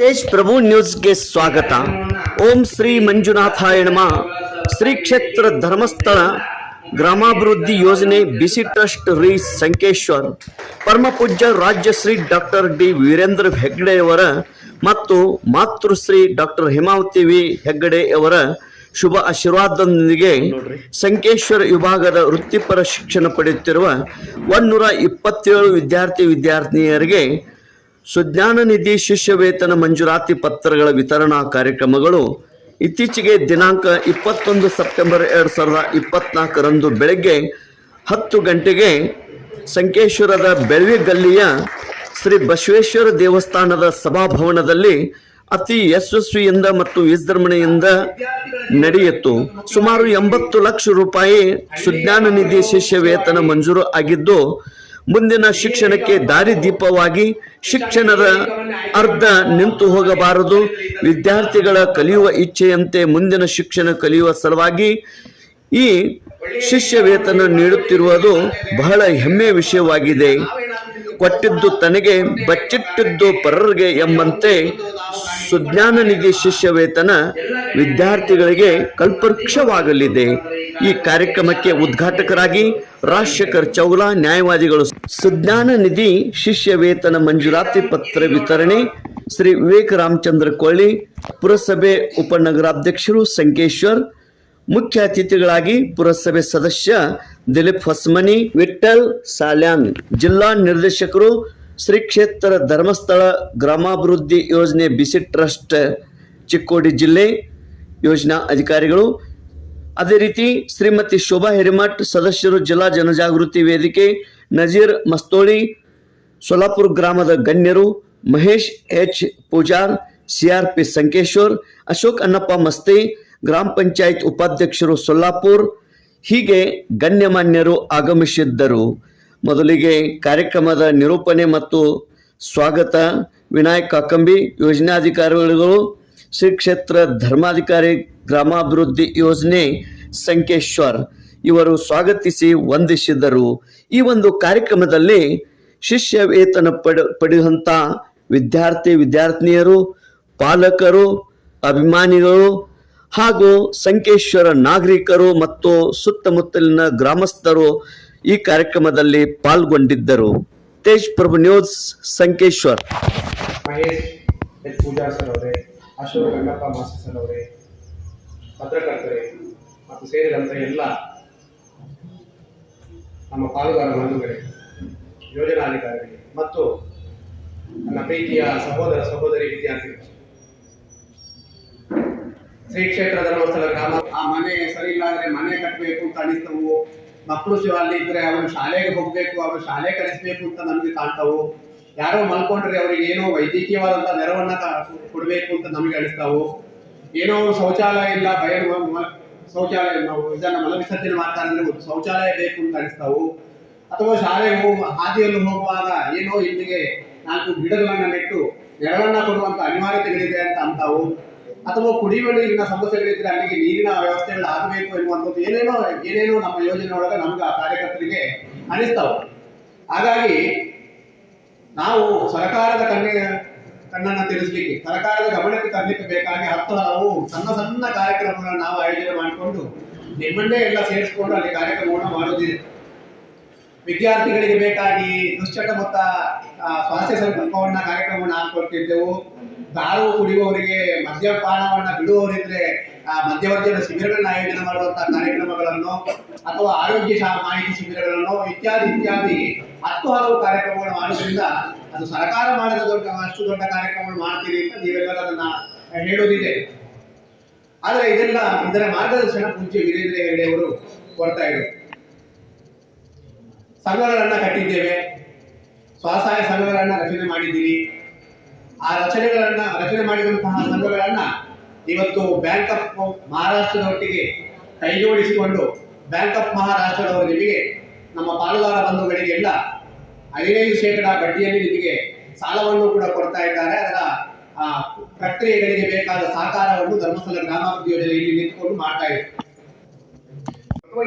ತೇಜ್ ಪ್ರಭು ನ್ಯೂಸ್ಗೆ ಸ್ವಾಗತ. ಓಂ ಶ್ರೀ ಮಂಜುನಾಥಾಯ ನಮ. ಶ್ರೀ ಕ್ಷೇತ್ರ ಧರ್ಮಸ್ಥಳ ಗ್ರಾಮಾಭಿವೃದ್ಧಿ ಯೋಜನೆ ಬಿಸಿ ಟ್ರಸ್ಟ್ ರೀ ಸಂಕೇಶ್ವರ್. ಪರಮ ಪೂಜ್ಯ ರಾಜ್ಯಶ್ರೀ ಡಾಕ್ಟರ್ ಡಿ ವೀರೇಂದ್ರ ಹೆಗ್ಗಡೆಯವರ ಮತ್ತು ಮಾತೃಶ್ರೀ ಡಾಕ್ಟರ್ ಹೇಮಾವತಿ ವಿ ಹೆಗ್ಗಡೆಯವರ ಶುಭ ಆಶೀರ್ವಾದದೊಂದಿಗೆ ಸಂಕೇಶ್ವರ ವಿಭಾಗದ ವೃತ್ತಿಪರ ಶಿಕ್ಷಣ ಪಡೆಯುತ್ತಿರುವ ಒಂದೂರ ಇಪ್ಪತ್ತೇಳು ವಿದ್ಯಾರ್ಥಿ ವಿದ್ಯಾರ್ಥಿನಿಯರಿಗೆ ಸುಜ್ಞಾನ ನಿಧಿ ಶಿಷ್ಯ ವೇತನ ಮಂಜೂರಾತಿ ಪತ್ರಗಳ ವಿತರಣಾ ಕಾರ್ಯಕ್ರಮಗಳು ಇತ್ತೀಚೆಗೆ ದಿನಾಂಕ ಇಪ್ಪತ್ತೊಂದು ಸೆಪ್ಟೆಂಬರ್ ಎರಡು ಸಾವಿರದ ಇಪ್ಪತ್ನಾಲ್ಕರಂದು ಬೆಳಗ್ಗೆ ಹತ್ತು ಗಂಟೆಗೆ ಸಂಕೇಶ್ವರದ ಬೆಳವಿ ಗಲ್ಲಿಯ ಶ್ರೀ ಬಸವೇಶ್ವರ ದೇವಸ್ಥಾನದ ಸಭಾಭವನದಲ್ಲಿ ಅತಿ ಯಶಸ್ವಿಯಿಂದ ಮತ್ತು ವಿಜೃಂಭಣೆಯಿಂದ ನಡೆಯಿತು. ಸುಮಾರು ಎಂಬತ್ತು ಲಕ್ಷ ರೂಪಾಯಿ ಸುಜ್ಞಾನ ನಿಧಿ ಶಿಷ್ಯ ವೇತನ ಮಂಜೂರು ಆಗಿದ್ದು ಮುಂದಿನ ಶಿಕ್ಷಣಕ್ಕೆ ದಾರಿದೀಪವಾಗಿ ಶಿಕ್ಷಣದ ಅರ್ಧ ನಿಂತು ಹೋಗಬಾರದು. ವಿದ್ಯಾರ್ಥಿಗಳ ಕಲಿಯುವ ಇಚ್ಛೆಯಂತೆ ಮುಂದಿನ ಶಿಕ್ಷಣ ಕಲಿಯುವ ಸಲುವಾಗಿ ಈ ಶಿಷ್ಯ ವೇತನ ನೀಡುತ್ತಿರುವುದು ಬಹಳ ಹೆಮ್ಮೆಯ ವಿಷಯವಾಗಿದೆ. ಕೊಟ್ಟಿದ್ದು ತನಗೆ ಬಚ್ಚಿಟ್ಟಿದ್ದು ಪರರಿಗೆ ಎಂಬಂತೆ ಸುಜ್ಞಾನ ನಿಧಿ ಶಿಷ್ಯ ವೇತನ ವಿದ್ಯಾರ್ಥಿಗಳಿಗೆ ಕಲ್ಪವೃಕ್ಷವಾಗಲಿದೆ. ಈ ಕಾರ್ಯಕ್ರಮಕ್ಕೆ ಉದ್ಘಾಟಕರಾಗಿ ರಾಜಶೇಖರ್ ಚೌಲಾ, ನ್ಯಾಯವಾದಿಗಳು ಸುಜ್ಞಾನ ನಿಧಿ ಶಿಷ್ಯ ವೇತನ ಮಂಜೂರಾತಿ ಪತ್ರ ವಿತರಣೆ, ಶ್ರೀ ವಿವೇಕ ರಾಮಚಂದ್ರ ಕೊಳ್ಳಿ ಪುರಸಭೆ ಉಪನಗರಾಧ್ಯಕ್ಷರು ಸಂಕೇಶ್ವರ್, ಮುಖ್ಯ ಅತಿಥಿಗಳಾಗಿ ಪುರಸಭೆ ಸದಸ್ಯ ದಿಲೀಪ್ ಹೊಸ್ಮನಿ ವಿಠಲ್ ಸಾಲ್ಯಾನ್, ಜಿಲ್ಲಾ ನಿರ್ದೇಶಕರು ಶ್ರೀ ಕ್ಷೇತ್ರ ಧರ್ಮಸ್ಥಳ ಗ್ರಾಮಾಭಿವೃದ್ಧಿ ಯೋಜನೆ ಬಿಸಿ ಟ್ರಸ್ಟ್, ಚಿಕ್ಕೋಡಿ ಜಿಲ್ಲೆ ಯೋಜನಾ ಅಧಿಕಾರಿಗಳು. ಅದೇ ರೀತಿ ಶ್ರೀಮತಿ ಶೋಭಾ ಹಿರೇಮಠ್ ಸದಸ್ಯರು ಜಿಲ್ಲಾ ಜನಜಾಗೃತಿ ವೇದಿಕೆ, ನಜೀರ್ ಮಸ್ತೋಳಿ ಸೊಲ್ಲಾಪುರ ಗ್ರಾಮದ ಗಣ್ಯರು, ಮಹೇಶ್ ಎಚ್ ಪೂಜಾರ್ ಸಿಆರ್ಪಿ ಸಂಕೇಶ್ವರ್, ಅಶೋಕ್ ಅನ್ನಪ್ಪ ಮಸ್ತಿ, ಗ್ರಾಮ ಪಂಚಾಯತ್ ಉಪಾಧ್ಯಕ್ಷರು ಸೊಲ್ಲಾಪುರ್ ಹೀಗೆ ಗಣ್ಯಮಾನ್ಯರು ಆಗಮಿಸಿದ್ದರು. ಮೊದಲಿಗೆ ಕಾರ್ಯಕ್ರಮದ ನಿರೂಪಣೆ ಮತ್ತು ಸ್ವಾಗತ. ವಿನಾಯಕ್ ಕಾಕಂಬಿ ಯೋಜನಾಧಿಕಾರಿಗಳು ಶ್ರೀ ಕ್ಷೇತ್ರ ಧರ್ಮಾಧಿಕಾರಿ ಗ್ರಾಮಾಭಿವೃದ್ಧಿ ಯೋಜನೆ ಸಂಕೇಶ್ವರ್ ಇವರು ಸ್ವಾಗತಿಸಿ ವಂದಿಸಿದರು. ಈ ಒಂದು ಕಾರ್ಯಕ್ರಮದಲ್ಲಿ ಶಿಷ್ಯ ವೇತನ ಪಡ ಪಡೆಯುವಂಥ ವಿದ್ಯಾರ್ಥಿ, ವಿದ್ಯಾರ್ಥಿನಿಯರು, ಪಾಲಕರು, ಅಭಿಮಾನಿಗಳು ಹಾಗೂ ಸಂಕೇಶ್ವರ ನಾಗರಿಕರು ಮತ್ತು ಸುತ್ತಮುತ್ತಲಿನ ಗ್ರಾಮಸ್ಥರು ಈ ಕಾರ್ಯಕ್ರಮದಲ್ಲಿ ಪಾಲ್ಗೊಂಡಿದ್ದರು. ತೇಜ್ ಪ್ರಭು ನ್ಯೂಸ್ ಸಂಕೇಶ್ವರ್. ಮಹೇಶ್ ಪೂಜಾ ಸರ್ ಅವರೇ. ಅಶೋಕ್ ರಂಗಪ್ಪ ಮಾಸ್ಟರ್ ಪತ್ರಕರ್ತರೇ ಮತ್ತು ಸೇರಿದಂತೆ ಎಲ್ಲ ನಮ್ಮ ಪಾಲುದಾರ ಬಂಧುಗಳೇ ಯೋಜನಾಧಿಕಾರಿಗಳಿಗೆ ಮತ್ತು ನನ್ನ ಪ್ರೀತಿಯ ಸಹೋದರ ಸಹೋದರಿ ವಿದ್ಯಾರ್ಥಿಗಳು. ಶ್ರೀ ಕ್ಷೇತ್ರ ಧರ್ಮಸ್ಥಳ ಗ್ರಾಮ. ಆ ಮನೆ ಸರಿ ಇಲ್ಲಾಂದ್ರೆ ಮನೆ ಕಟ್ಟಬೇಕು ಅಂತ ಅನಿಸ್ತವು. ಮಕ್ಕಳು ಅಲ್ಲಿ ಇದ್ರೆ ಅವರು ಶಾಲೆಗೆ ಹೋಗ್ಬೇಕು, ಅವರು ಶಾಲೆ ಕಲಿಸ್ಬೇಕು ಅಂತ ನಮಗೆ ಕಾಣ್ತಾವು. ಯಾರೋ ಮಲ್ಕೊಂಡ್ರೆ ಅವ್ರಿಗೆ ಏನೋ ವೈದ್ಯಕೀಯವಾದಂತ ನೆರವನ್ನ ಕೊಡಬೇಕು ಅಂತ ನಮಗೆ ಅನಿಸ್ತಾವು? ಏನೋ ಶೌಚಾಲಯ ಇಲ್ಲ ಮ- ಶೌಚಾಲಯ ಇದನ್ನು ಇದನ್ನ ಮಲ ವಿಸರ್ಜನೆ ಮಾಡ್ತಾರೆ ಅಂದ್ರೆ ಶೌಚಾಲಯ ಬೇಕು ಅಂತ ಅನಿಸ್ತಾವು? ಅಥವಾ ಶಾಲೆಗೆ ಹೋಗುವ ಹಾದಿಯಲ್ಲಿ ಹೋಗುವಾಗ ಏನೋ ಇಲ್ಲಿಗೆ ನಾಲ್ಕು ಗಿಡಗಳನ್ನ ನೆಟ್ಟು ನೆರವನ್ನು ಕೊಡುವಂತ ಅನಿವಾರ್ಯತೆಗಳಿದೆ ಅಂತ ಅಂತಾವು? ಅಥವಾ ಕುಡಿಯುವ ನೀರಿನ ಸಮಸ್ಯೆಗಳಿದ್ರೆ ಅಲ್ಲಿಗೆ ನೀರಿನ ವ್ಯವಸ್ಥೆಗಳು ಆಗಬೇಕು ಎನ್ನುವಂಥದ್ದು ಏನೇನೋ ಏನೇನೋ ನಮ್ಮ ಯೋಜನೆ ಒಳಗೆ ನಮ್ಗೆ ಕಾರ್ಯಕರ್ತರಿಗೆ ಅನಿಸ್ತಾವು? ಹಾಗಾಗಿ ನಾವು ಸರ್ಕಾರದ ಕಣ್ಣಿನ ಕಣ್ಣನ್ನು ತಿಳಿಸ್ಲಿಕ್ಕೆ ಸರ್ಕಾರದ ಗಮನಕ್ಕೆ ತರಲಿಕ್ಕೆ ಬೇಕಾಗಿ ಹತ್ತು ಹಲವು ಸಣ್ಣ ಸಣ್ಣ ಕಾರ್ಯಕ್ರಮಗಳನ್ನು ನಾವು ಆಯೋಜನೆ ಮಾಡಿಕೊಂಡು ನಿಮ್ಮನ್ನೇ ಎಲ್ಲ ಸೇರಿಸ್ಕೊಂಡು ಅಲ್ಲಿ ಕಾರ್ಯಕ್ರಮವನ್ನು ಮಾಡೋದಿದೆ ವಿದ್ಯಾರ್ಥಿಗಳಿಗೆ ಬೇಕಾಗಿ ದುಶ್ಚಟ ಮೊತ್ತ ಸ್ವಾಸ್ಥ್ಯ ಸಂಕಲ್ಪವನ್ನ ಕಾರ್ಯಕ್ರಮವನ್ನು ಹಾಕೊಳ್ತಿದ್ದೆವು. ದಾರು ಕುಡಿಯುವವರಿಗೆ ಮದ್ಯಪಾನವನ್ನು ಬಿಡುವವರಿದ್ರೆ ಆ, ಮಧ್ಯವರ್ಜನ ಶಿಬಿರಗಳನ್ನ ಆಯೋಜನೆ ಮಾಡುವಂತಹ ಕಾರ್ಯಕ್ರಮಗಳನ್ನು ಅಥವಾ ಆರೋಗ್ಯ ಮಾಹಿತಿ ಶಿಬಿರಗಳನ್ನು ಇತ್ಯಾದಿ ಇತ್ಯಾದಿ ಹತ್ತು ಹಲವು ಕಾರ್ಯಕ್ರಮಗಳು ಮಾಡೋದ್ರಿಂದ ಅದು ಸರ್ಕಾರ ಮಾಡಿದ ದೊಡ್ಡ, ಅಷ್ಟು ದೊಡ್ಡ ಕಾರ್ಯಕ್ರಮಗಳು ಮಾಡ್ತೀರಿ ಅಂತ ನೀವೆಲ್ಲರೂ ಅದನ್ನ ಹೇಳೋದಿದೆ. ಆದ್ರೆ ಇದೆಲ್ಲ ಇದರ ಮಾರ್ಗದರ್ಶನ ಪೂಜ್ಯ ವೀರೇಂದ್ರ ಹೆಗಡೆ ಅವರು ಕೊಡ್ತಾ ಇದ್ರು. ಸಂಘಗಳನ್ನ ಕಟ್ಟಿದ್ದೇವೆ. ಸ್ವಸಹಾಯ ಸಂಘಗಳನ್ನ ರಚನೆ ಮಾಡಿದ್ದೀವಿ ಆ ರಚನೆಗಳನ್ನ, ರಚನೆ ಮಾಡಿದಂತಹ ಸಂಘಗಳನ್ನ ಇವತ್ತು ಬ್ಯಾಂಕ್ ಆಫ್ ಮಹಾರಾಷ್ಟ್ರದೊಟ್ಟಿಗೆ ಕೈಜೋಡಿಸಿಕೊಂಡು ಬ್ಯಾಂಕ್ ಆಫ್ ಮಹಾರಾಷ್ಟ್ರದವರು ನಿಮಗೆ ನಮ್ಮ ಪಾಲುದಾರ ಬಂಧುಗಳಿಗೆಲ್ಲ ಐದೈದು ಶೇಕಡ ಬಡ್ಡಿಯಲ್ಲಿ ನಿಮಗೆ ಸಾಲವನ್ನು ಕೂಡ ಕೊಡ್ತಾ ಇದ್ದಾರೆ. ಅದರ ಪ್ರಕ್ರಿಯೆಗಳಿಗೆ ಬೇಕಾದ ಸಹಕಾರವನ್ನು ಧರ್ಮಸ್ಥಳ ಗ್ರಾಮಾಭಿವೃದ್ಧಿ ಯೋಜನೆಯಲ್ಲಿ ನಿಂತುಕೊಂಡು ಮಾಡ್ತಾ ಇದೆ. ಅಥವಾ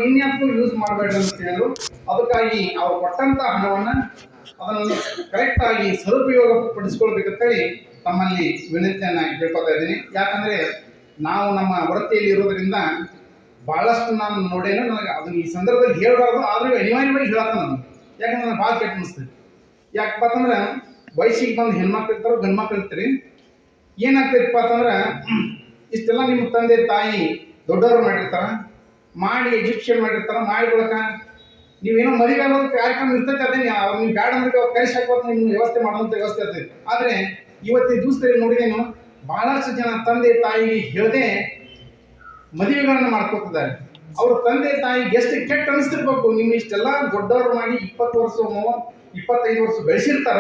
ಯೂಸ್ ಮಾಡಬೇಡ ಅಂತ ಹೇಳಿದ್ರು ಅದಕ್ಕಾಗಿ ಅವ್ರು ಕೊಟ್ಟಂತ ಹಣವನ್ನ ಅದನ್ನು ಕರೆಕ್ಟ್ ಆಗಿ ಸದುಪಯೋಗ ಪಡಿಸ್ಕೊಳ್ಬೇಕಂತೇಳಿ ತಮ್ಮಲ್ಲಿ ವಿನಂತಿಯನ್ನ ಕೇಳ್ಕೊತಾ ಇದ್ದೀನಿ. ಯಾಕಂದ್ರೆ ನಾವು ನಮ್ಮ ವೃತ್ತಿಯಲ್ಲಿ ಇರೋದ್ರಿಂದ ಬಹಳಷ್ಟು ನಾನು ನೋಡೇನು ನನಗೆ ಅದನ್ನ ಈ ಸಂದರ್ಭದಲ್ಲಿ ಹೇಳಬಾರ್ದು. ಆದ್ರೂ ಅನಿವಾರ್ಯವಾಗಿ ಹೇಳತ್ತ ನಾನು. ಯಾಕಂದ್ರೆ ಭಾಳ ಕೆಟ್ಟ ಅನಿಸ್ತದೆ? ಯಾಕಪ್ಪ ಅಂತಂದ್ರೆ ವಯಸ್ಸಿಗೆ ಬಂದು ಹೆಣ್ಮಕ್ಳು ಇರ್ತಾರೆ ಗಂಡು ಮಕ್ಳು ಇರ್ತೀರಿ, ಏನಾಗ್ತೈತಪ್ಪ ಅಂತಂದ್ರೆ, ಇಷ್ಟೆಲ್ಲ ನಿಮ್ಮ ತಂದೆ, ತಾಯಿ ದೊಡ್ಡವರು ಮಾಡಿರ್ತಾರ, ಮಾಡಿ ಎಜುಕೇಷನ್ ಮಾಡಿರ್ತಾರ, ಮಾಡಿ ಬಳಿಕ ನೀವೇನೋ ಮದುವೆ ಆಗೋದು ಕಾರ್ಯಕ್ರಮ ಇರ್ತೈತೆ ಅದೇ ಅವ್ರು ನೀವು ಬ್ಯಾಡ ಅಂದ್ರೆ ಅವ್ರು ಕರೆಸಿ ಹಾಕೋದು ನಿಮ್ಮ ವ್ಯವಸ್ಥೆ ಮಾಡುವಂಥ ವ್ಯವಸ್ಥೆ ಇರ್ತೈತೆ. ಆದರೆ ಇವತ್ತಿನ ದಿವಸದಲ್ಲಿ ನೋಡಿದೇನು, ಬಹಳಷ್ಟು ಜನ ತಂದೆ, ತಾಯಿಗೆ ಹೇಳದೆ ಮದುವೆಗಳನ್ನು ಮಾಡ್ಕೋತಿದ್ದಾರೆ. ಅವ್ರ ತಂದೆ ತಾಯಿ ಎಷ್ಟು ಕೆಟ್ಟ ಅನಿಸ್ತಿರ್ಬೇಕು ನಿಮ್ಮ ಇಷ್ಟೆಲ್ಲ ದೊಡ್ಡವ್ರ ಮಾಡಿ ಇಪ್ಪತ್ತು ವರ್ಷ ಇಪ್ಪತ್ತೈದು ವರ್ಷ ಬೆಳೆಸಿರ್ತಾರ,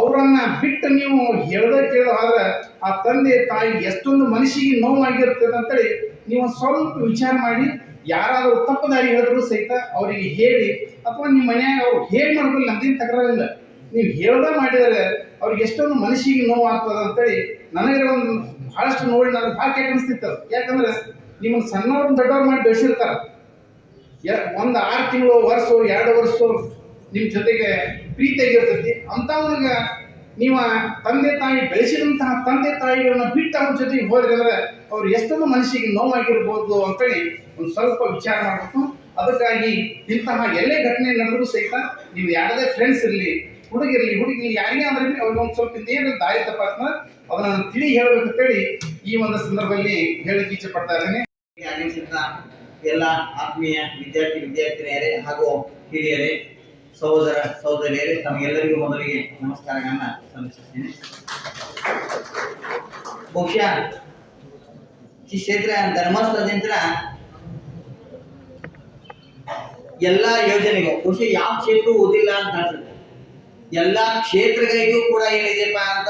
ಅವರನ್ನ ಬಿಟ್ಟು ನೀವು ಹೇಳ್ದ ಕೇಳೋ ಆದ್ರೆ ಆ ತಂದೆ ತಾಯಿ ಎಷ್ಟೊಂದು ಮನುಷ್ಯಗೆ ನೋವಾಗಿರ್ತದೆ ಅಂತೇಳಿ ನೀವು ಸ್ವಲ್ಪ ವಿಚಾರ ಮಾಡಿ, ಯಾರಾದರೂ ತಪ್ಪು ದಾರಿ ಹೇಳಿದ್ರು ಸಹಿತ ಅವರಿಗೆ ಹೇಳಿ, ಅಥವಾ ನಿಮ್ಮ ಮನೆಯಾಗ ಅವ್ರು ಹೇಗೆ ಮಾಡ್ಕೊಳ್ಳಿ ನಮ್ದೇನು ತಕರಾರಿಲ್ಲ ನೀವು ಹೇಳ್ದ ಮಾಡಿದರೆ ಅವ್ರಿಗೆ ಎಷ್ಟೊಂದು ಮನುಷ್ಯಗೆ ನೋವು ಆಗ್ತದೆ ಅಂತೇಳಿ ನನಗೆ ಒಂದು ಬಹಳಷ್ಟು ನೋಡಿ ನನಗೆ ಭಾಳ ಕೆಟ್ಟ ಅನಿಸ್ತಿತ್ತು. ಯಾಕಂದ್ರೆ ನಿಮ್ಮನ್ನು ಸಣ್ಣವ್ರನ್ನ ದೊಡ್ಡವ್ರು ಮಾಡಿ ಬೆಳೆಸಿರ್ತಾರೆ. ಒಂದು ಆರು ತಿಂಗಳು ವರ್ಷ, ಎರಡು ವರ್ಷ ನಿಮ್ಮ ಜೊತೆಗೆ ಪ್ರೀತಿಯಾಗಿರ್ತೈತಿ. ಅಂಥವ್ರಿಗೆ ನೀವು ತಂದೆ ತಾಯಿ ಬೆಳೆಸಿದಂತಹ ತಂದೆ ತಾಯಿಗಳನ್ನ ಬಿಟ್ಟು ಅವ್ರ ಜೊತೆಗೆ ಹೋದ್ರೆ ಅಂದ್ರೆ ಅವ್ರು ಎಷ್ಟೊಂದು ಮನಸ್ಸಿಗೆ ನೋವಾಗಿರ್ಬೋದು ಅಂತೇಳಿ ಒಂದು ಸ್ವಲ್ಪ ವಿಚಾರ ಮಾಡಬೇಕು. ಅದಕ್ಕಾಗಿ ಇಂತಹ ಎಲ್ಲೇ ಘಟನೆ ನಡೆದ್ರು ಸಹಿತ ನೀವು ಯಾರದೇ ಫ್ರೆಂಡ್ಸ್ ಇರಲಿ ಹುಡುಗಿರಲಿ ಹುಡುಗಿ ಯಾರಿಗೆ ಅಂದ್ರೆ ಅವ್ರಿಗೆ ಒಂದು ಸ್ವಲ್ಪ ಏನು ದಾರಿ ತಪ್ಪಾತ್ಮ ಅದನ್ನ ತಿಳಿ ಹೇಳಬೇಕು ಅಂತೇಳಿ ಈ ಒಂದು ಸಂದರ್ಭದಲ್ಲಿ ಹೇಳಕ್ಕೆ ಇಚ್ಛೆ ಪಡ್ತಾ ಇದ್ದೇನೆ. ಆಗಮಿಸಿದ ಎಲ್ಲ ಆತ್ಮೀಯ ವಿದ್ಯಾರ್ಥಿ ವಿದ್ಯಾರ್ಥಿನಿಯರೇ ಹಾಗೂ ಹಿರಿಯರೇ, ಸಹೋದರ ಸಹೋದರಿಯರೇ, ತಮಗೆಲ್ಲರಿಗೂ ಮೊದಲಿಗೆ ನಮಸ್ಕಾರಗಳನ್ನು ಸಲ್ಲಿಸುತ್ತೇನೆ. ಬಹುಶಃ ಈ ಕ್ಷೇತ್ರ ಧರ್ಮಸ್ಥಳದಿಂದ ಎಲ್ಲ ಯೋಜನೆಗೂ ಬಹುಶಃ ಯಾವ ಕ್ಷೇತ್ರ ಓದಿಲ್ಲ ಅಂತ ಅನ್ಸುತ್ತೆ. ಎಲ್ಲ ಕ್ಷೇತ್ರಗಳಿಗೂ ಕೂಡ ಏನಿದೆಯಪ್ಪ ಅಂತ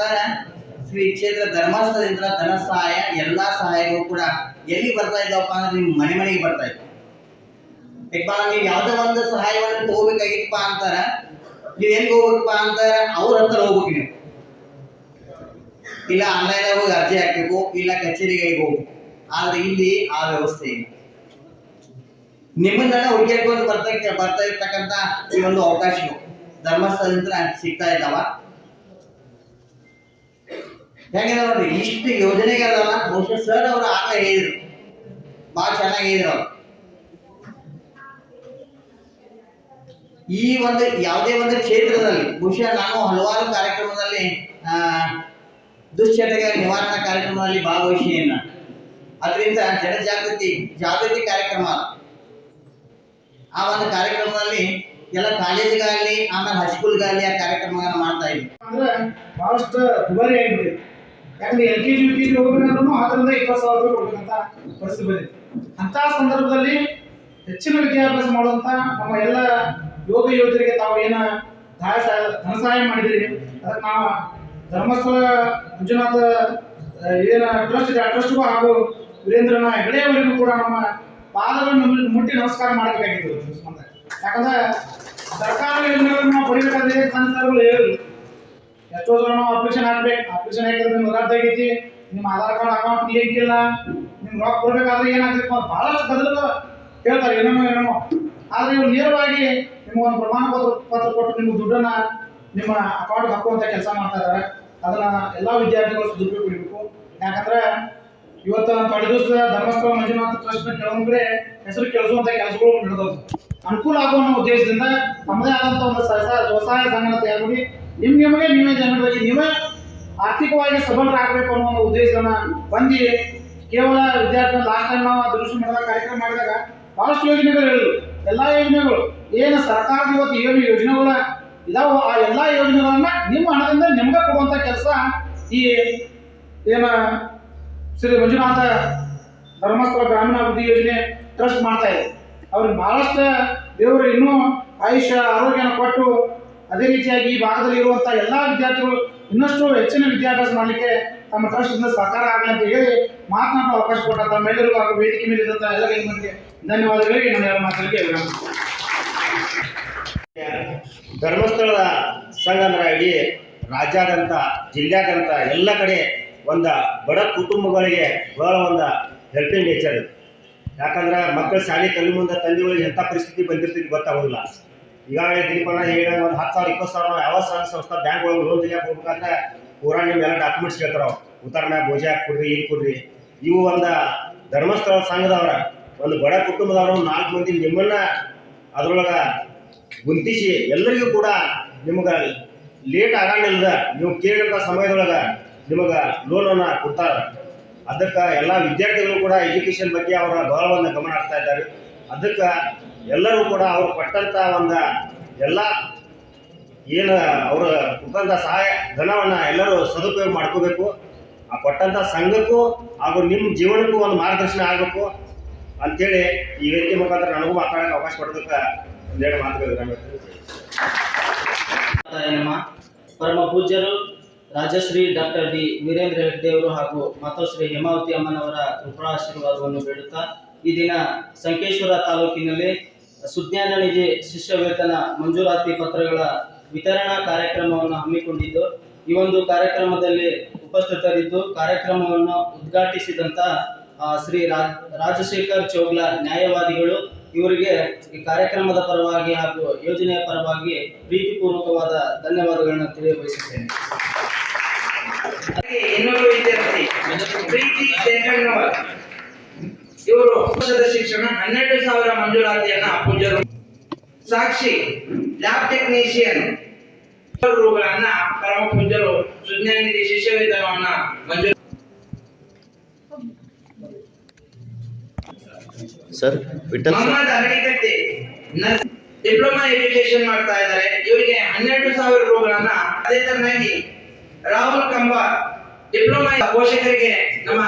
ಶ್ರೀ ಕ್ಷೇತ್ರ ಧರ್ಮಸ್ಥಳದಿಂದ ಧನ ಸಹಾಯ, ಎಲ್ಲ ಸಹಾಯಗೂ ಕೂಡ ಎಲ್ಲಿ ಬರ್ತಾ ಇದ್ದಾವಪ್ಪ ಅಂದ್ರೆ ನಿಮ್ ಮನೆ ಮನೆಗೆ ಬರ್ತಾ ಇದ್ದಾವೆ ಯಾಕಪ್ಪ ನೀವು ಯಾವುದೋ ಒಂದು ಸಹಾಯವನ್ನು ತಗೋಬೇಕಾಗಿತ್ತಪ್ಪ ಅಂತಾರ? ನೀವು ಎಲ್ಲಿ ಹೋಗ್ಬೇಕಪ್ಪ ಅಂತಾರ? ಅವ್ರ ಹತ್ರ ಹೋಗ್ಬೇಕು ನೀವು. ಇಲ್ಲ ಆನ್ಲೈನ್ ಹೋಗಿ ಅರ್ಜಿ ಹಾಕ್ಬೇಕು, ಇಲ್ಲ ಕಚೇರಿಗೆ ಹೋಗ್ಬೇಕು. ಆದ್ರೆ ಇಲ್ಲಿ ಆ ವ್ಯವಸ್ಥೆ ಇಲ್ಲ. ನಿಮ್ಮನ್ನ ಹುಡುಕಿಕೊಂಡು ಬರ್ತಾ ಬರ್ತಾ ಇರ್ತಕ್ಕಂತ ಈ ಒಂದು ಅವಕಾಶಗಳು ಧರ್ಮಸ್ಥಳದಿಂದ ಸಿಗ್ತಾ ಇದ್ದಾವ. ಹೇಗಿದೆ ನೋಡ್ರಿ ಇಷ್ಟು ಯೋಜನೆಗಳಲ್ಲ ಬಹುಶಃ ಸರ್ ಅವರು ಆಗ್ಲೇ ಹೇಳಿದ್ರು. ಬಹಳ ಚೆನ್ನಾಗಿ ಹೇಳಿದ್ರು ಅವ್ರು. ಈ ಒಂದು, ಯಾವುದೇ ಒಂದು ಕ್ಷೇತ್ರದಲ್ಲಿ, ಬಹುಶಃ ನಾನು ಹಲವಾರು ಕಾರ್ಯಕ್ರಮದಲ್ಲಿ ದುಶ್ಚಟಗಳ ನಿವಾರಣಾ ಕಾರ್ಯಕ್ರಮದಲ್ಲಿ ಭಾಗವಹಿಸಿದ್ದೇನೆ. ನಾನು ಅದರಿಂದ ಜನಜಾಗೃತಿ, ಜಾಗೃತಿ ಕಾರ್ಯಕ್ರಮ. ಆ ಒಂದು ಕಾರ್ಯಕ್ರಮದಲ್ಲಿ ಎಲ್ಲ ಕಾಲೇಜ್ಗಾಗಲಿ ಆಮೇಲೆ ಹೈಸ್ಕೂಲ್ಗಾಗಲಿ ಆ ಕಾರ್ಯಕ್ರಮಗಳನ್ನ ಮಾಡ್ತಾ ಇದ್ವಿ. ಅಂದ್ರೆ ಬಹಳಷ್ಟು ದುಬಾರಿ ಆಗಿಬಿಟ್ಟಿದೆ. ಯಾಕಂದ್ರೆ L K G U K G ಹೋಗ್ಬೇಕಾದ್ರೂ ಹತ್ತರಿಂದ ಇಪ್ಪತ್ತು ಸಾವಿರ ರೂಪಾಯಿ ಕೊಡ್ಬೇಕಂತ ಪರಿಸ್ಥಿತಿ ಬಂದಿದೆ. ಅಂತ ಸಂದರ್ಭದಲ್ಲಿ ಹೆಚ್ಚಿನ ವಿದ್ಯಾಭ್ಯಾಸ ಮಾಡುವಂತ ನಮ್ಮ ಎಲ್ಲ ಯೋಗ ಯೋಧರಿಗೆ ತಾವು ಏನ ಧನಸಹಾಯ ಧನ ಸಹಾಯ ಮಾಡಿದಿರಿ? ಅದಕ್ಕೆ ನಾವು ಧರ್ಮಸ್ಥಳ ಮಂಜುನಾಥ ಏನ ಟ್ರಸ್ಟ್ ಇದೆ, ಆ ಟ್ರಸ್ಟ್ಗೂ ಹಾಗೂ ವೀರೇಂದ್ರನ ಹೆಗಡೆಯವರಿಗೂ ಕೂಡ ನಮ್ಮ ಪಾದಗಳನ್ನು ಮುಟ್ಟಿ ನಮಸ್ಕಾರ ಮಾಡಬೇಕಾಗಿತ್ತು. ಯಾಕಂದ್ರೆ ಸರ್ಕಾರ ಯೋಜನೆಗಳನ್ನು ನಾವು ಪಡಿಬೇಕಾದ್ರೆ ಹೇಳಿದ್ರು ಎಷ್ಟೋ ಜನ ನಾವು ಆಪರೇಷನ್ ಹಾಕ್ಬೇಕು ಆಪರೇಷನ್ ಹಾಕಿದ್ರೆ ನಿಮ್ಗೆ ರದ್ದು ಆಗೈತಿ? ನಿಮ್ಮ ಆಧಾರ್ ಕಾರ್ಡ್ ಅಕೌಂಟ್ ಲಿಂಕ್ ಇಲ್ಲ. ನಿಮ್ಗೆ ರೊಕ್ಕ ಕೊಡ್ಬೇಕಾದ್ರೆ ಏನಾಗ್ತೈತೆ ಭಾಳಷ್ಟು ಬಹಳಷ್ಟು ಹೇಳ್ತಾರೆ ಏನೇನೋ ಏನೇನೋ ಆದ್ರೆ ಇವ್ರು ನೇರವಾಗಿ ನಿಮ್ಗೊಂದು ಪ್ರಮಾಣ ಪತ್ರ ಪತ್ರ ಕೊಟ್ಟು ನಿಮ್ಗೆ ದುಡ್ಡನ್ನ ನಿಮ್ಮ ಅಕೌಂಟ್ ಹಾಕುವಂಥ ಕೆಲಸ ಮಾಡ್ತಾ ಇದ್ದಾರೆ. ಅದನ್ನ ಎಲ್ಲ ವಿದ್ಯಾರ್ಥಿಗಳು ಸದುಪಯೋಗ ಪಡಿಬೇಕು. ಯಾಕಂದ್ರೆ ಇವತ್ತು ತೊಳೆ ದಿವಸ ಧರ್ಮಸ್ಥಳ ಮಂಜುನಾಥ ಟ್ರಸ್ಟ್ ಕೆಲವೊಂದು ಕಡೆ ಹೆಸರು ಕೇಳಿಸುವಂತ ಕೆಲಸಗಳು ನಡೆದವು. ಅನುಕೂಲ ಆಗುವ ಉದ್ದೇಶದಿಂದ ತಮ್ಮದೇ ಆದಂತ ಒಂದು ಸ್ವಸಹಾಯ ಸಂಘನ ತಯಾರು ಮಾಡಿ ನಿಮ್ ನಿಮಗೆ ನೀವೇ ಜನರಾಗಿ ನೀವೇ ಆರ್ಥಿಕವಾಗಿ ಸಬಲರಾಗಬೇಕು ಅನ್ನೋ ಒಂದು ಉದ್ದೇಶನ ಬಂದು ಕೇವಲ ವಿದ್ಯಾರ್ಥಿ ಲಾಸ್ಟ್ ಟೈಮ್ ನಾವು ದೃಶ್ಯ ಮಾಡಿದಾಗ ಕಾರ್ಯಕ್ರಮ ಮಾಡಿದಾಗ ಬಹಳಷ್ಟು ಯೋಜನೆಗಳು ಹೇಳಿದ್ರು ಎಲ್ಲ ಯೋಜನೆಗಳು, ಏನು ಸರ್ಕಾರದ ಇವತ್ತು ಏನು ಯೋಜನೆಗಳ ಇದಾವ ಆ ಎಲ್ಲ ಯೋಜನೆಗಳನ್ನ ನಿಮ್ಮ ಹಣದಿಂದ ನಿಮ್ಗೆ ಕೊಡುವಂತ ಕೆಲಸ ಈ ಏನ ಶ್ರೀ ಮಂಜುನಾಥ ಧರ್ಮಸ್ಥಳ ಗ್ರಾಮೀಣಾಭಿವೃದ್ಧಿ ಯೋಜನೆ ಟ್ರಸ್ಟ್ ಮಾಡ್ತಾ ಇದೆ. ಅವ್ರಿಗೆ ಬಹಳಷ್ಟು ದೇವರು ಇನ್ನೂ ಆಯುಷ್ಯ, ಆರೋಗ್ಯನ ಕೊಟ್ಟು ಅದೇ ರೀತಿಯಾಗಿ ಈ ಭಾಗದಲ್ಲಿ ಇರುವಂತಹ ಎಲ್ಲ ವಿದ್ಯಾರ್ಥಿಗಳು ಇನ್ನಷ್ಟು ಹೆಚ್ಚಿನ ವಿದ್ಯಾಭ್ಯಾಸ ಮಾಡಲಿಕ್ಕೆ ತಮ್ಮ ಟ್ರಸ್ಟ್ನಿಂದ ಸಹಕಾರ ಆಗಲಿ ಅಂತ ಹೇಳಿ ಮಾತನಾಡಲು ಅವಕಾಶ ಕೊಟ್ಟ ತಮ್ಮೆಲ್ಲರಿಗೂ ಹಾಗೂ ವೇದಿಕೆ ಮೇಲೆ ಇದ್ದಂಥ ಎಲ್ಲ ಗಣ್ಯರಿಗೆ ಧನ್ಯವಾದಗಳಿಗೆ ನನ್ನ ಎರಡು ಮಾತುಗಳಿಗೆ ಧರ್ಮಸ್ಥಳದ ಸಂಘ ಅಂದ್ರೆ ಇಡೀ ರಾಜ್ಯಾದ್ಯಂತ ಜಿಲ್ಲೆಯಾದ್ಯಂತ ಎಲ್ಲ ಕಡೆ ಒಂದು ಬಡ ಕುಟುಂಬಗಳಿಗೆ ಬಹಳ ಒಂದು ಹೆಲ್ಪಿಂಗ್ ನೇಚರ್ ಯಾಕಂದ್ರೆ ಮಕ್ಕಳು ಶಾಲೆ ಕಲಿ ಮುಂದೆ ತಂದೆಗಳಿಗೆ ಎಂಥ ಪರಿಸ್ಥಿತಿ ಬಂದಿರ್ತೈತಿ ಗೊತ್ತಾಗೋದಿಲ್ಲ. ಈಗಾಗಲೇ ದೀಪನ ಹೇಳಿದ ಒಂದು ಹತ್ತು ಸಾವಿರ, ಇಪ್ಪತ್ತು ಸಾವಿರ ನಾವು ಯಾವ ಸಂಘ ಸಂಸ್ಥೆ ಬ್ಯಾಂಕ್ ಒಳಗೆ ಲೋನ್ ತೆಗಿಯಕ್ಕೆ ಹೋಗ್ಬೇಕಂತ ಪೂರಾ ನಿಮ್ಮ ಎಲ್ಲ ಡಾಕ್ಯುಮೆಂಟ್ಸ್ ಕೇಳ್ತಾರ ಉತ್ತರ ಉತ್ತರನ ಭೋಜ ಹಾಕಿ ಕೊಡ್ರಿ ಇದು ಕೊಡ್ರಿ. ಇವು ಒಂದು ಧರ್ಮಸ್ಥಳ ಸಂಘದವ್ರ, ಒಂದು ಬಡ ಕುಟುಂಬದವ್ರ ನಾಲ್ಕು ಮಂದಿ ನಿಮ್ಮನ್ನ ಅದರೊಳಗೆ ಗುಂತಿಸಿ ಎಲ್ಲರಿಗೂ ಕೂಡ ನಿಮ್ಗೆ ಲೇಟ್ ಆಗಂಗಿಲ್ಲ ನೀವು ಕೇಳಿದಂಥ ಸಮಯದೊಳಗೆ ನಿಮಗೆ ಲೋನನ್ನು ಕೊಡ್ತಾರೆ. ಅದಕ್ಕೆ ಎಲ್ಲ ವಿದ್ಯಾರ್ಥಿಗಳು ಕೂಡ ಎಜುಕೇಷನ್ ಬಗ್ಗೆ ಅವರ ಒಂದು ಗಮನ ಹರಿಸ್ತಾ ಇದ್ದಾರೆ. ಅದಕ್ಕೆ ಎಲ್ಲರೂ ಕೂಡ ಅವ್ರು ಕೊಟ್ಟಂಥ ಒಂದು ಎಲ್ಲ ಏನು ಅವರು ಕೊಟ್ಟಂಥ ಸಹಾಯ ಧನವನ್ನು ಎಲ್ಲರೂ ಸದುಪಯೋಗ ಮಾಡ್ಕೋಬೇಕು. ಆ ಕೊಟ್ಟಂಥ ಸಂಘಕ್ಕೂ ಹಾಗೂ ನಿಮ್ಮ ಜೀವನಕ್ಕೂ ಒಂದು ಮಾರ್ಗದರ್ಶನ ಆಗಬೇಕು ಅಂತೇಳಿ ಈ ವ್ಯಕ್ತಿ ಮುಖಾಂತರ ನನಗೂ ಮಾತಾಡೋಕ್ಕೆ ಅವಕಾಶ ಕೊಡೋದಕ್ಕೆ ಒಂದೆರಡು ಮಾತುಗಳು ನಮ್ಮ ನಮ್ಮ ಪರಮ ಪೂಜ್ಯರು ರಾಜಶ್ರೀ ಡಾಕ್ಟರ್ ಡಿ ವೀರೇಂದ್ರ ಹೆಗ್ಡೆಯವರು ಹಾಗೂ ಹಾಗೂ ಮಾತೋಶ್ರೀ ಹೇಮಾವತಿ ಅಮ್ಮನವರ ಕೃಪಾಶೀರ್ವಾದವನ್ನು ಬೇಡುತ್ತಾ ಈ ದಿನ ಸಂಕೇಶ್ವರ ತಾಲೂಕಿನಲ್ಲಿ ಸುಜ್ಞಾನ ನಿಧಿ ಶಿಷ್ಯ ವೇತನ ಮಂಜೂರಾತಿ ಪತ್ರಗಳ ವಿತರಣಾ ಕಾರ್ಯಕ್ರಮವನ್ನು ಹಮ್ಮಿಕೊಂಡಿದ್ದು, ಈ ಒಂದು ಕಾರ್ಯಕ್ರಮದಲ್ಲಿ ಉಪಸ್ಥಿತರಿದ್ದು, ಕಾರ್ಯಕ್ರಮವನ್ನು ಉದ್ಘಾಟಿಸಿದಂತ ಶ್ರೀ ರಾಜ್ ರಾಜಶೇಖರ್ ಚೌಗ್ಲಾ ನ್ಯಾಯವಾದಿಗಳು. ಇವರಿಗೆ ಈ ಕಾರ್ಯಕ್ರಮದ ಪರವಾಗಿ ಹಾಗೂ ಯೋಜನೆಯ ಪರವಾಗಿ ಪ್ರೀತಿಪೂರ್ವಕವಾದ ಧನ್ಯವಾದಗಳನ್ನು ತಿಳಿಯಬಯಸುತ್ತೇನೆ. ಪ್ರೀತಿ ಇವರು ಶಿಕ್ಷಣ ಹನ್ನೆರಡು ಸಾವಿರ ಮಂಜೂರಾತಿಯನ್ನ ಪೂಜರು ಸಾಕ್ಷಿ ಲ್ಯಾಬ್ ಟೆಕ್ನಿಷಿಯನ್ ರೂಗಳನ್ನ ಪರಮ ಪೂಜರು ಸುಜ್ಞಾನಿಧಿ ಶಿಷ್ಯ ವೇತನವನ್ನ ಮಂಜೂರು sir Mohammed nurse diploma education ಮಾಡ್ತಾ ಇದ್ದಾರೆ. ಇವರಿಗೆ ಹನ್ನೆರಡು ಸಾವಿರ ರೂಗಳನ್ನ ಅದೇ ತರನಾಗಿ ರಾಹುಲ್ ಕಂಬಾರ್ ಡಿಪ್ಲೊಮಾ ಪೋಷಕರಿಗೆ ನಮ್ಮ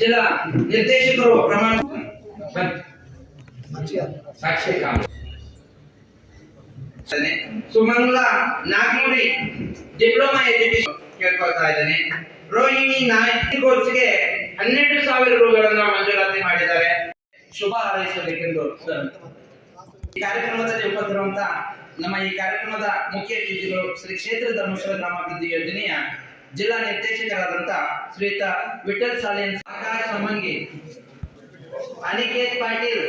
ಜಿಲ್ಲಾ ನಿರ್ದೇಶಕರು ಪ್ರಮಾಣ ಸಾಕ್ಷಿ ಸುಮಂಗ್ಲಾ ನಾಗ್ಮುಡಿ ಡಿಪ್ಲೊಮಾ ಎಜುಕೇಶನ್ ಕೇಳ್ಕೊಳ್ತಾ ಇದ್ದೇನೆ. ರೋಹಿಣಿ ನಾಯಕ್ ಕೋರ್ಸ್ಗೆ ಹನ್ನೆರಡು ಸಾವಿರ ರೂಗಳನ್ನ ಮಂಜೂರಾತಿ ಮಾಡಿದ್ದಾರೆ. ಶುಭ ಹಾರೈಸಬೇಕೆಂದು ಈ ಕಾರ್ಯಕ್ರಮದಲ್ಲಿ ಉಪಸ್ಥಿರುವಂತಹ ನಮ್ಮ ಈ ಕಾರ್ಯಕ್ರಮದ ಮುಖ್ಯ ಅತಿಥಿಗಳು ಶ್ರೀ ಕ್ಷೇತ್ರ ಧರ್ಮಸ್ಥಳ ಗ್ರಾಮಾಭಿವೃದ್ಧಿ ಯೋಜನೆಯ ಜಿಲ್ಲಾ ನಿರ್ದೇಶಕರಾದಂತ ಶ್ರೀಯುತ ವಿಠಲ್ ಸಾಲಿಯನ್ ಆಕಾಶ್ ಸಮಂಗಿ ಅನಿಕೇತ್ ಪಾಟೀಲ್